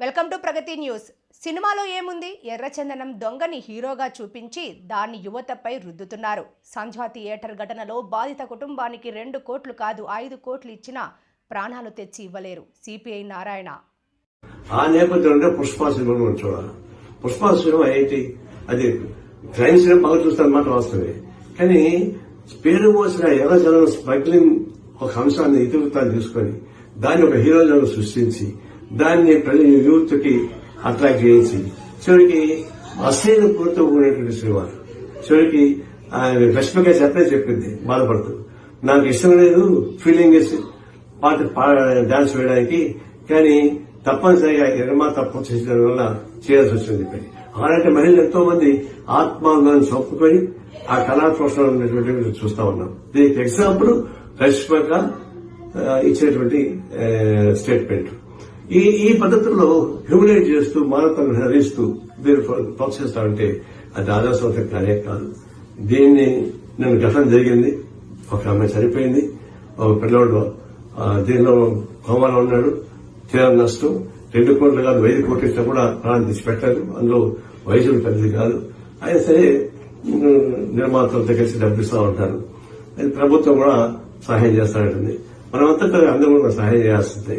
Welcome to Pragathi news. సినిమాలో ఏముంది? ఎర్రచందనం దొంగని హీరోగా చూపించి దాన్ని యువతపై రుద్దుతున్నారు. సంధ్వా థియేటర్ ఘటనలో బాధిత కుటుంబానికి రెండు కోట్లు కాదు ఐదు కోట్లు ఇచ్చినా ప్రాణాలు తెచ్చి ఇవ్వలేరు. సిపిఐ నారాయణ. ఆ నేపథ్యంలో పుష్ప సినిమా చూడాలి. పుష్ప సినిమా ఏంటి? అది క్రైమ్ సినిమా బాగా చూస్తాను మాట వాస్తవే కానీ పేరు మోసిన ఎర్ర స్మగ్లింగ్ ఒక అంశాన్ని ఇతివృత్తాన్ని తీసుకొని దాన్ని ఒక హీరోజన్ సృష్టించి దాన్ని ప్రజల యూత్కి అట్రాక్ట్ చేయించి చివరికి అశ్లీల పూర్తి కూడినటువంటి సినిమా చివరికి ఆయన రష్మిక చెప్పే చెప్పింది బాధపడుతూ. నాకు ఇష్టం లేదు ఫీలింగ్ పాట డాన్స్ వేయడానికి కానీ తప్పనిసరిగా నిర్మా తప్పు చేసిన వల్ల చేయాల్సి వచ్చింది చెప్పి అలాంటి మహిళలు ఎంతో మంది ఆత్మాంగాన్ని చంపుకొని ఆ కళా ఉన్నటువంటి చూస్తా ఉన్నాం. దీనికి ఎగ్జాంపుల్ రష్మిక ఇచ్చేటువంటి స్టేట్మెంట్ ఈ ఈ పద్ధతుల్లో హ్యూమినేట్ చేస్తూ మానవతను హరిస్తూ దీన్ని ప్రోత్సహిస్తారంటే అది ఆదర్శవంతం కానే కాదు. దీన్ని నేను ఘటన జరిగింది. ఒక ఆమె చనిపోయింది. ఒక పిల్లవాడు దీనిలో కోమాలో ఉన్నాడు. తీరం నష్టం. రెండు కోట్లు కాదు ఐదు కోట్లు ఇచ్చినా కూడా ప్రాణం తెచ్చి పెట్టారు అందులో వయసులు పెద్దది కాదు. అయినా సరే నిర్మాతలతో కలిసి డబ్బిస్తూ ఉంటారు అది ప్రభుత్వం కూడా సహాయం చేస్తానంటుంది. మనమంతా అందరూ కూడా సహాయం చేస్తుంది